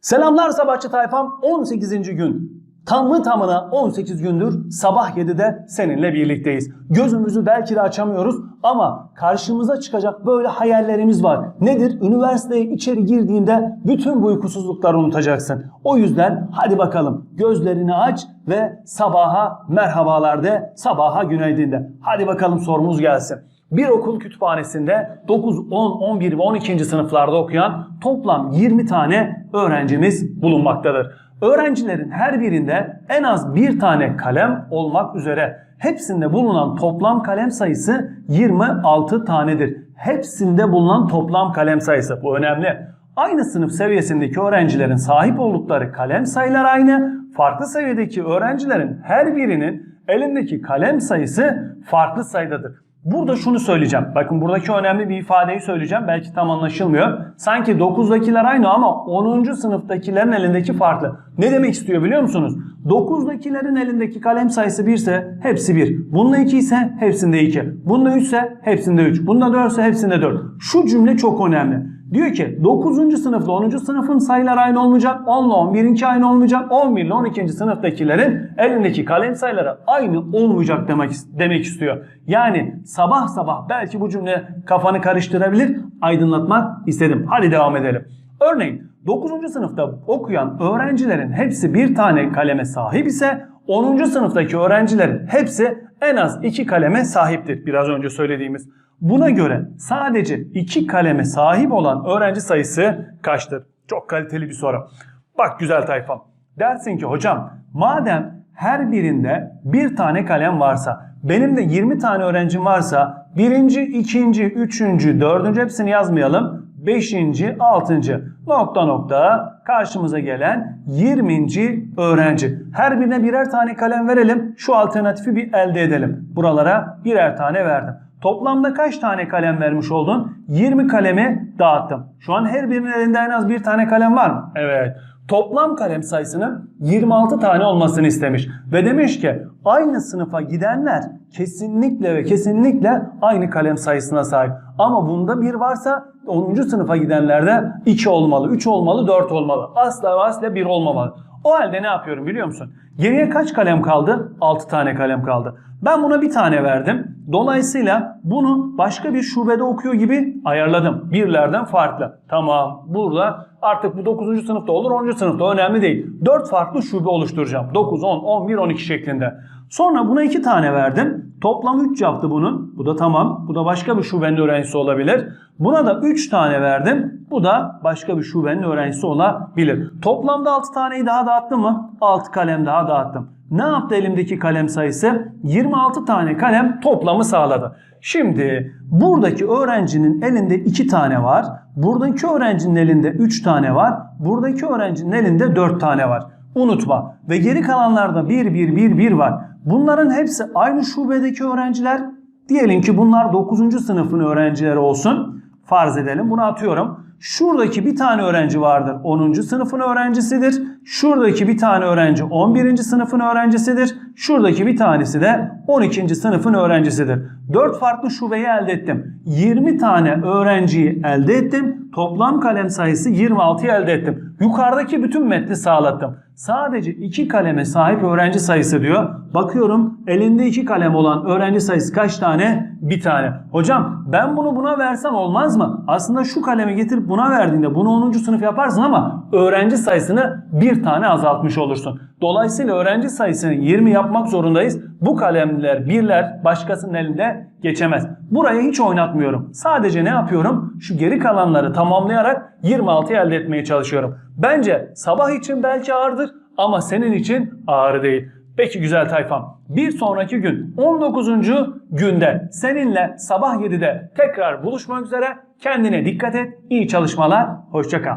Selamlar sabahçı tayfam 18. gün. Tamı tamına 18 gündür sabah 7'de seninle birlikteyiz. Gözümüzü belki de açamıyoruz ama karşımıza çıkacak böyle hayallerimiz var. Nedir? Üniversiteye içeri girdiğinde bütün bu uykusuzlukları unutacaksın. O yüzden hadi bakalım gözlerini aç ve sabaha merhabalar de, sabaha günaydın de. Hadi bakalım sorumuz gelsin. Bir okul kütüphanesinde 9, 10, 11 ve 12. sınıflarda okuyan toplam 20 tane öğrencimiz bulunmaktadır. Öğrencilerin her birinde en az bir tane kalem olmak üzere hepsinde bulunan toplam kalem sayısı 26 tanedir. Hepsinde bulunan toplam kalem sayısı bu önemli. Aynı sınıf seviyesindeki öğrencilerin sahip oldukları kalem sayıları aynı. Farklı seviyedeki öğrencilerin her birinin elindeki kalem sayısı farklı sayıdadır. Burada şunu söyleyeceğim. Bakın buradaki önemli bir ifadeyi söyleyeceğim. Belki tam anlaşılmıyor. Sanki 9'dakiler aynı ama 10. sınıftakilerin elindeki farklı. Ne demek istiyor biliyor musunuz? 9'dakilerin elindeki kalem sayısı 1 ise hepsi 1. Bunda 2 ise hepsinde 2. Bunda 3 ise hepsinde 3. Bunda 4 ise hepsinde 4. Şu cümle çok önemli. Diyor ki 9. sınıfla 10. sınıfın sayıları aynı olmayacak. 10 ile 11'inki aynı olmayacak. 11 ile 12. sınıftakilerin elindeki kalem sayıları aynı olmayacak demek, demek istiyor. Yani sabah sabah belki bu cümle kafanı karıştırabilir. Aydınlatmak istedim. Hadi devam edelim. Örneğin 9. sınıfta okuyan öğrencilerin hepsi bir tane kaleme sahip ise 10. sınıftaki öğrencilerin hepsi en az 2 kaleme sahiptir. Biraz önce söylediğimiz. Buna göre sadece 2 kaleme sahip olan öğrenci sayısı kaçtır? Çok kaliteli bir soru. Bak güzel tayfam. Dersin ki hocam madem her birinde bir tane kalem varsa benim de 20 tane öğrencim varsa birinci, ikinci, üçüncü, dördüncü hepsini yazmayalım. Beşinci, altıncı nokta nokta karşımıza gelen 20. öğrenci. Her birine birer tane kalem verelim. Şu alternatifi bir elde edelim. Buralara birer tane verdim. Toplamda kaç tane kalem vermiş oldun? 20 kalemi dağıttım. Şu an her birinin elinde en az bir tane kalem var mı? Evet. Toplam kalem sayısının 26 tane olmasını istemiş. Ve demiş ki aynı sınıfa gidenler kesinlikle ve kesinlikle aynı kalem sayısına sahip. Ama bunda bir varsa 10. sınıfa gidenlerde 2 olmalı, 3 olmalı, 4 olmalı. Asla ve asla 1 olmamalı. O halde ne yapıyorum biliyor musun? Geriye kaç kalem kaldı? 6 tane kalem kaldı. Ben buna bir tane verdim. Dolayısıyla bunu başka bir şubede okuyor gibi ayarladım. Birlerden farklı. Tamam burada artık bu 9. sınıfta olur 10. sınıfta önemli değil. 4 farklı şube oluşturacağım. 9, 10, 11, 12 şeklinde. Sonra buna 2 tane verdim. Toplam 3 yaptı bunun. Bu da tamam. Bu da başka bir şubenin öğrencisi olabilir. Buna da 3 tane verdim. Bu da başka bir şubenin öğrencisi olabilir. Toplamda 6 taneyi daha dağıttım mı? 6 kalem daha dağıttım. Ne yaptı elimdeki kalem sayısı? 26 tane kalem toplamı sağladı. Şimdi buradaki öğrencinin elinde 2 tane var. Buradaki öğrencinin elinde 3 tane var. Buradaki öğrencinin elinde 4 tane var. Unutma. Ve geri kalanlarda 1 1 1 1 var. Bunların hepsi aynı şubedeki öğrenciler. Diyelim ki bunlar 9. sınıfın öğrencileri olsun. Farz edelim. Bunu atıyorum. Şuradaki bir tane öğrenci vardır 10. sınıfın öğrencisidir. Şuradaki bir tane öğrenci 11. sınıfın öğrencisidir. Şuradaki bir tanesi de 12. sınıfın öğrencisidir. 4 farklı şubeyi elde ettim. 20 tane öğrenciyi elde ettim. Toplam kalem sayısı 26'yı elde ettim. Yukarıdaki bütün metni sağlattım. Sadece 2 kaleme sahip öğrenci sayısı diyor. Bakıyorum elinde 2 kalem olan öğrenci sayısı kaç tane? Bir tane. Hocam ben bunu buna versem olmaz mı? Aslında şu kalemi getirip buna verdiğinde bunu 10. sınıf yaparsın ama öğrenci sayısını bir tane azaltmış olursun. Dolayısıyla öğrenci sayısını 20 yapmak zorundayız. Bu kalemler, birler başkasının elinde geçemez. Burayı hiç oynatmıyorum. Sadece ne yapıyorum? Şu geri kalanları tamamlayarak 26 elde etmeye çalışıyorum. Bence sabah için belki ağırdır ama senin için ağır değil. Peki güzel tayfam. Bir sonraki gün 19. günde seninle sabah 7'de tekrar buluşmak üzere. Kendine dikkat et. İyi çalışmalar. Hoşça kal.